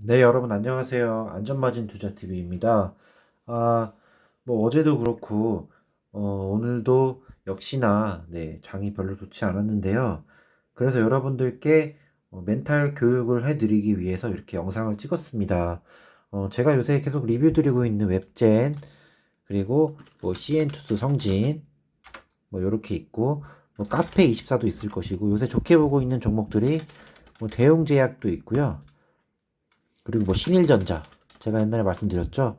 네, 여러분 안녕하세요. 안전마진 투자TV입니다. 아, 뭐 어제도 그렇고, 어, 오늘도 역시나, 네, 장이 별로 좋지 않았는데요. 그래서 여러분들께 어, 멘탈 교육을 해드리기 위해서 이렇게 영상을 찍었습니다. 어, 제가 요새 계속 리뷰 드리고 있는 웹젠, 그리고 뭐 CN투스 성진, 뭐 요렇게 있고, 뭐 카페 24도 있을 것이고, 요새 좋게 보고 있는 종목들이 뭐 대웅제약도 있고요. 그리고 뭐 신일전자 제가 옛날에 말씀드렸죠.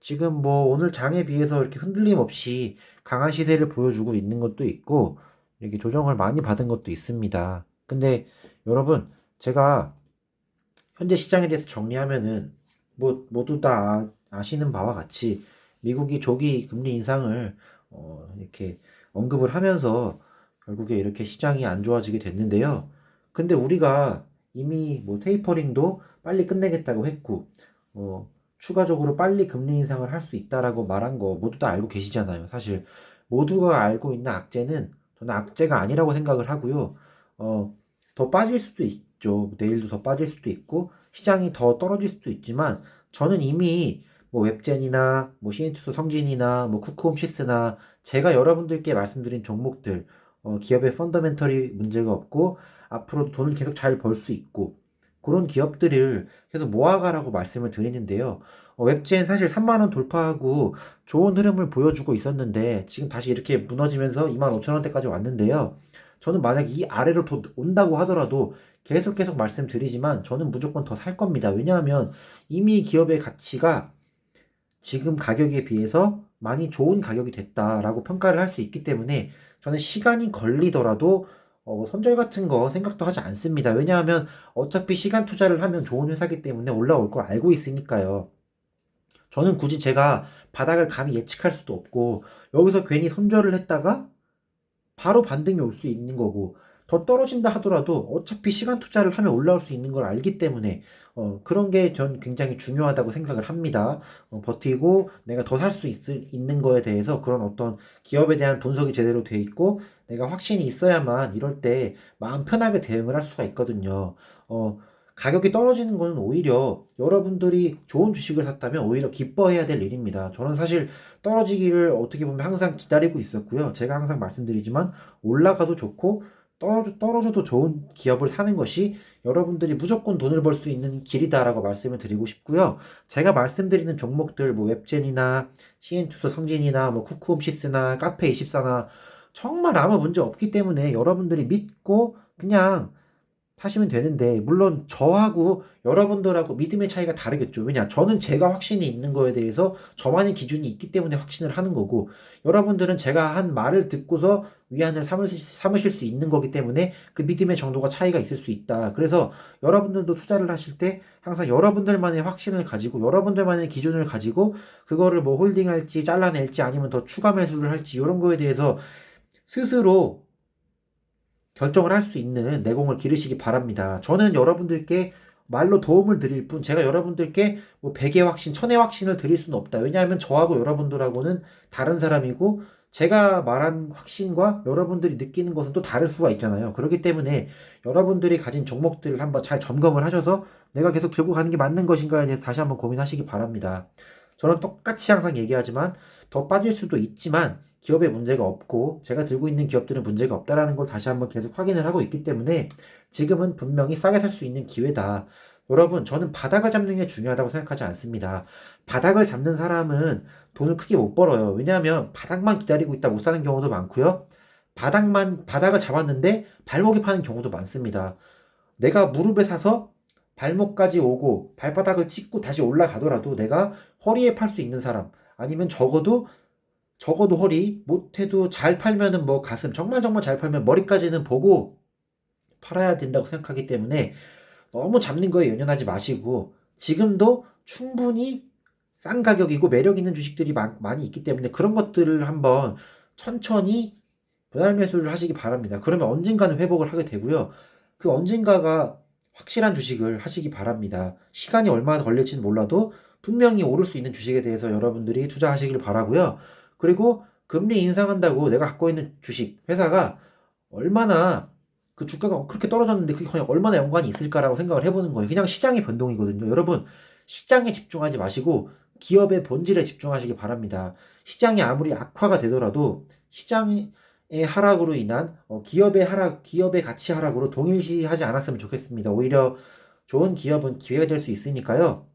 지금 뭐 오늘 장에 비해서 이렇게 흔들림 없이 강한 시세를 보여주고 있는 것도 있고 이렇게 조정을 많이 받은 것도 있습니다. 근데 여러분 제가 현재 시장에 대해서 정리하면은 뭐 모두 다 아- 아시는 바와 같이 미국이 조기 금리 인상을 어 이렇게 언급을 하면서 결국에 이렇게 시장이 안 좋아지게 됐는데요. 근데 우리가 이미 뭐 테이퍼링도 빨리 끝내겠다고 했고, 어, 추가적으로 빨리 금리 인상을 할 수 있다라고 말한 거 모두 다 알고 계시잖아요. 사실 모두가 알고 있는 악재는 저는 악재가 아니라고 생각을 하고요. 어, 더 빠질 수도 있죠. 내일도 더 빠질 수도 있고 시장이 더 떨어질 수도 있지만 저는 이미 뭐 웹젠이나 뭐 시엔투스 성진이나 뭐 쿠크홈시스나 제가 여러분들께 말씀드린 종목들 어, 기업의 펀더멘털이 문제가 없고 앞으로도 돈을 계속 잘 벌 수 있고 그런 기업들을 계속 모아가라고 말씀을 드리는데요. 어, 웹젠 사실 3만 원 돌파하고 좋은 흐름을 보여주고 있었는데 지금 다시 이렇게 무너지면서 2만 5천 원대까지 왔는데요. 저는 만약 이 아래로 더 온다고 하더라도 계속 계속 말씀드리지만 저는 무조건 더 살 겁니다. 왜냐하면 이미 기업의 가치가 지금 가격에 비해서 많이 좋은 가격이 됐다라고 평가를 할 수 있기 때문에 저는 시간이 걸리더라도 어, 손절 같은 거 생각도 하지 않습니다. 왜냐하면 어차피 시간 투자를 하면 좋은 회사기 때문에 올라올 걸 알고 있으니까요. 저는 굳이 제가 바닥을 감히 예측할 수도 없고 여기서 괜히 손절을 했다가 바로 반등이 올 수 있는 거고 더 떨어진다 하더라도 어차피 시간 투자를 하면 올라올 수 있는 걸 알기 때문에 어, 그런 게 전 굉장히 중요하다고 생각을 합니다. 어, 버티고 내가 더 살 수 있는 거에 대해서 그런 어떤 기업에 대한 분석이 제대로 돼 있고 내가 확신이 있어야만 이럴 때 마음 편하게 대응을 할 수가 있거든요. 어, 가격이 떨어지는 거는 오히려 여러분들이 좋은 주식을 샀다면 오히려 기뻐해야 될 일입니다. 저는 사실 떨어지기를 어떻게 보면 항상 기다리고 있었고요. 제가 항상 말씀드리지만 올라가도 좋고 떨어져, 떨어져도 좋은 기업을 사는 것이 여러분들이 무조건 돈을 벌 수 있는 길이다라고 말씀을 드리고 싶고요. 제가 말씀드리는 종목들, 뭐 웹젠이나 CN투스 성진이나 뭐 쿠쿠홈시스나 카페24나 정말 아무 문제 없기 때문에 여러분들이 믿고 그냥 하시면 되는데 물론 저하고 여러분들하고 믿음의 차이가 다르겠죠. 왜냐? 저는 제가 확신이 있는 거에 대해서 저만의 기준이 있기 때문에 확신을 하는 거고 여러분들은 제가 한 말을 듣고서 위안을 삼으실, 수 있는 거기 때문에 그 믿음의 정도가 차이가 있을 수 있다. 그래서 여러분들도 투자를 하실 때 항상 여러분들만의 확신을 가지고 여러분들만의 기준을 가지고 그거를 뭐 홀딩할지 잘라낼지 아니면 더 추가 매수를 할지 이런 거에 대해서 스스로 결정을 할 수 있는 내공을 기르시기 바랍니다. 저는 여러분들께 말로 도움을 드릴 뿐, 제가 여러분들께 뭐 100의 확신, 1000의 확신을 드릴 수는 없다. 왜냐하면 저하고 여러분들하고는 다른 사람이고, 제가 말한 확신과 여러분들이 느끼는 것은 또 다를 수가 있잖아요. 그렇기 때문에 여러분들이 가진 종목들을 한번 잘 점검을 하셔서 내가 계속 들고 가는 게 맞는 것인가에 대해서 다시 한번 고민하시기 바랍니다. 저는 똑같이 항상 얘기하지만 더 빠질 수도 있지만 기업에 문제가 없고 제가 들고 있는 기업들은 문제가 없다라는 걸 다시 한번 계속 확인을 하고 있기 때문에 지금은 분명히 싸게 살 수 있는 기회다. 여러분, 저는 바닥을 잡는 게 중요하다고 생각하지 않습니다. 바닥을 잡는 사람은 돈을 크게 못 벌어요. 왜냐하면 바닥만 기다리고 있다 못 사는 경우도 많고요. 바닥만, 바닥을 잡았는데 발목이 파는 경우도 많습니다. 내가 무릎에 사서 발목까지 오고 발바닥을 찍고 다시 올라가더라도 내가 허리에 팔 수 있는 사람 아니면 적어도 적어도 허리, 못해도 잘 팔면은 뭐 가슴, 정말 정말 잘 팔면 머리까지는 보고 팔아야 된다고 생각하기 때문에 너무 잡는 거에 연연하지 마시고 지금도 충분히 싼 가격이고 매력 있는 주식들이 많, 많이 있기 때문에 그런 것들을 한번 천천히 분할 매수를 하시기 바랍니다. 그러면 언젠가는 회복을 하게 되고요. 그 언젠가가 확실한 주식을 하시기 바랍니다. 시간이 얼마나 걸릴지는 몰라도 분명히 오를 수 있는 주식에 대해서 여러분들이 투자하시길 바라고요. 그리고 금리 인상한다고 내가 갖고 있는 주식, 회사가 얼마나 그 주가가 그렇게 떨어졌는데 그게 그냥 얼마나 연관이 있을까라고 생각을 해보는 거예요. 그냥 시장의 변동이거든요. 여러분, 시장에 집중하지 마시고 기업의 본질에 집중하시기 바랍니다. 시장이 아무리 악화가 되더라도 시장의 하락으로 인한 어, 기업의 하락, 기업의 가치 하락으로 동일시하지 않았으면 좋겠습니다. 오히려 좋은 기업은 기회가 될 수 있으니까요.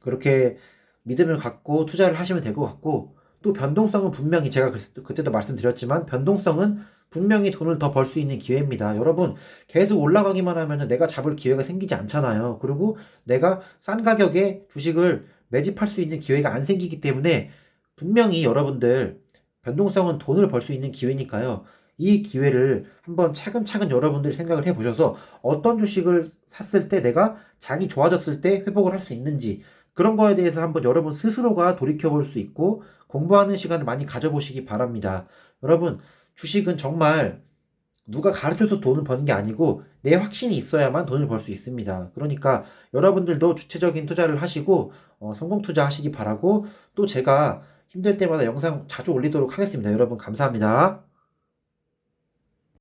그렇게 믿음을 갖고 투자를 하시면 될 것 같고 또 변동성은 분명히 제가 그- 그때도 말씀드렸지만 변동성은 분명히 돈을 더 벌 수 있는 기회입니다. 여러분 계속 올라가기만 하면 내가 잡을 기회가 생기지 않잖아요. 그리고 내가 싼 가격에 주식을 매집할 수 있는 기회가 안 생기기 때문에 분명히 여러분들 변동성은 돈을 벌 수 있는 기회니까요. 이 기회를 한번 차근차근 여러분들이 생각을 해보셔서 어떤 주식을 샀을 때 내가 장이 좋아졌을 때 회복을 할 수 있는지 그런 거에 대해서 한번 여러분 스스로가 돌이켜 볼 수 있고 공부하는 시간을 많이 가져보시기 바랍니다. 여러분, 주식은 정말 누가 가르쳐서 돈을 버는 게 아니고 내 확신이 있어야만 돈을 벌 수 있습니다. 그러니까 여러분들도 주체적인 투자를 하시고 어, 성공 투자하시기 바라고 또 제가 힘들 때마다 영상 자주 올리도록 하겠습니다. 여러분 감사합니다.